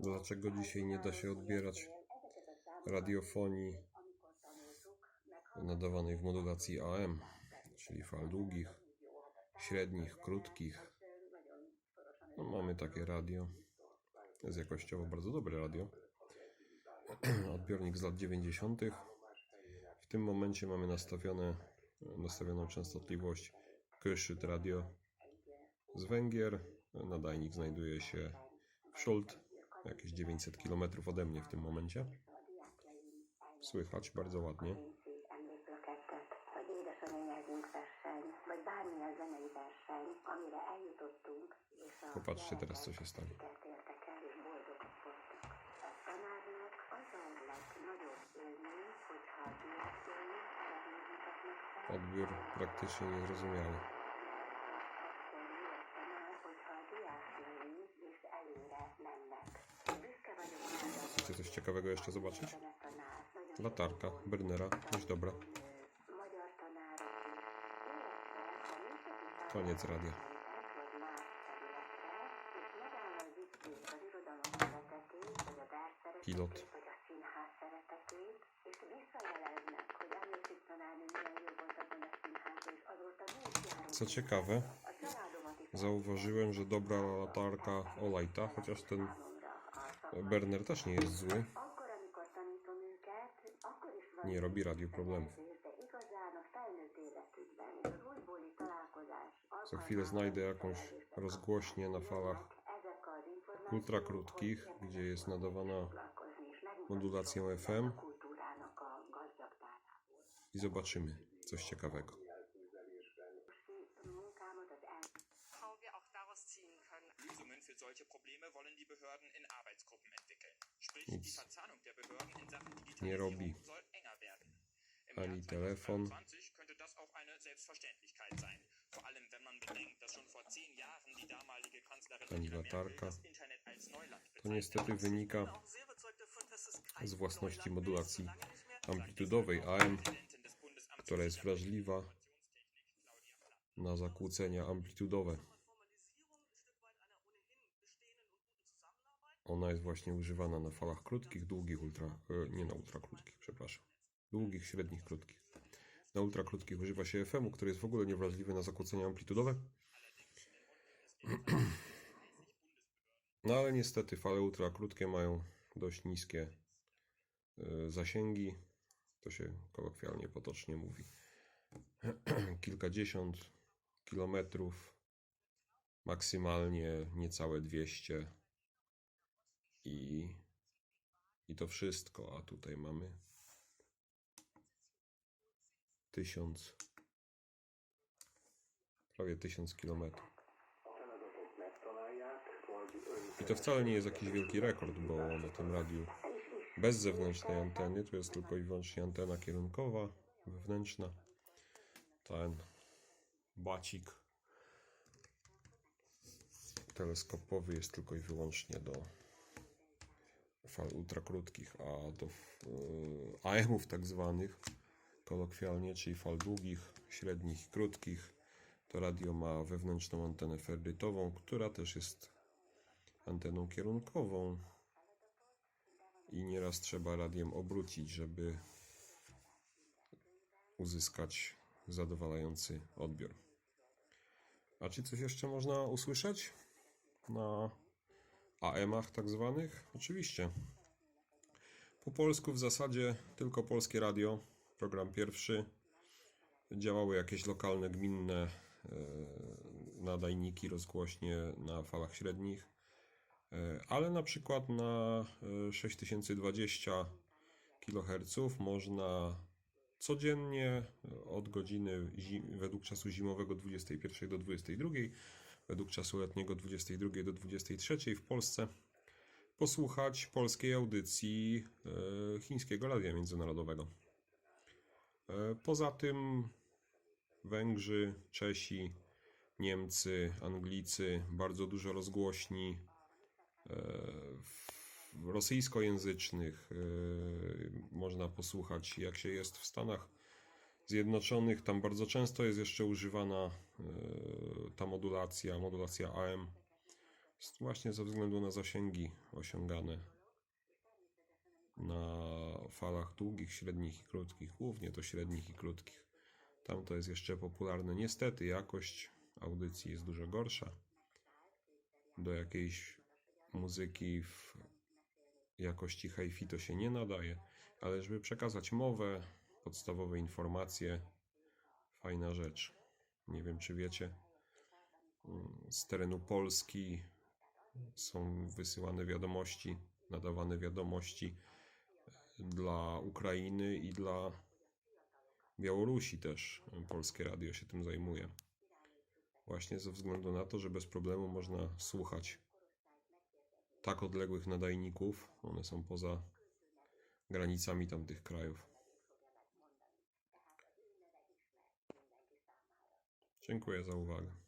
Dlaczego dzisiaj nie da się odbierać radiofonii nadawanej w modulacji AM, czyli fal długich, średnich, krótkich. No, mamy takie radio. Jest jakościowo bardzo dobre radio. Odbiornik z lat 90. W tym momencie mamy nastawione, nastawioną częstotliwość Kyszyt Radio z Węgier. Nadajnik znajduje się w Schuld, jakieś 900 km ode mnie w tym momencie. Słychać bardzo ładnie. Popatrzcie teraz, co się stanie. sikert értek el, tanárnő, milyen jó volt abban a színházban, és azóta mi is járunk. Co ciekawe, zauważyłem, że dobra latarka Olajta, chociaż ten. Berner też nie jest zły, nie robi radio problemów. de igazán a felnőtt életükben, és az újbóli találkozás Co chwilę znajdę jakąś rozgłośnię na falach információk ultrakrótkich, gdzie jest nadawana modulacją FM i zobaczymy coś ciekawego. Die damalige Kanzlerin Ani Angela Merkel latarka. To niestety wynika z własności modulacji amplitudowej AM, która jest wrażliwa na zakłócenia amplitudowe. Ona jest właśnie używana na falach krótkich, długich, ultra, e, nie na ultrakrótkich, przepraszam. Długich, średnich, krótkich. Na ultrakrótkich używa się FM-u, który jest w ogóle niewrażliwy na zakłócenia amplitudowe. No ale niestety fale ultrakrótkie mają dość niskie e, zasięgi. To się kolokwialnie potocznie mówi. Kilkadziesiąt kilometrów, maksymalnie niecałe 200 i, i to wszystko. A tutaj mamy tysiąc, prawie tysiąc kilometrów. I to wcale nie jest jakiś wielki rekord, bo na tym radiu bez zewnętrznej anteny, to jest tylko i wyłącznie antena kierunkowa, wewnętrzna. Ten bacik teleskopowy jest tylko i wyłącznie do fal ultrakrótkich, a do yy, AM-ów tak zwanych, kolokwialnie, czyli fal długich, średnich i krótkich, to radio ma wewnętrzną antenę ferrytową, która też jest anteną kierunkową i nieraz trzeba radiem obrócić, żeby uzyskać zadowalający odbiór. A czy coś jeszcze można usłyszeć na AM-ach tak zwanych? Oczywiście. Po polsku w zasadzie tylko polskie radio, program pierwszy. Działały jakieś lokalne, gminne e, nadajniki, rozgłośnie na falach średnich, e, ale na przykład na e, 6020 kHz można codziennie e, od godziny zi- według czasu zimowego 21 do 22, według czasu letniego 22 do 23 w Polsce posłuchać polskiej audycji e, chińskiego radia międzynarodowego. E, Poza tym Węgrzy, Czesi, Niemcy, Anglicy, bardzo dużo rozgłośni e, rosyjskojęzycznych. Można posłuchać, jak się jest w Stanach Zjednoczonych. Tam bardzo często jest jeszcze używana e, ta modulacja, modulacja AM. Właśnie ze względu na zasięgi osiągane na falach długich, średnich i krótkich, głównie to średnich i krótkich. Tam to jest jeszcze popularne. Niestety jakość audycji jest dużo gorsza. Do jakiejś muzyki w jakości hi-fi to się nie nadaje, ale żeby przekazać mowę, podstawowe informacje, fajna rzecz. Nie wiem, czy wiecie, z terenu Polski są wysyłane wiadomości, nadawane wiadomości dla Ukrainy i dla Białorusi też. Polskie radio się tym zajmuje. Właśnie ze względu na to, że bez problemu można słuchać tak odległych nadajników. One są poza granicami tamtych krajów. Dziękuję za uwagę.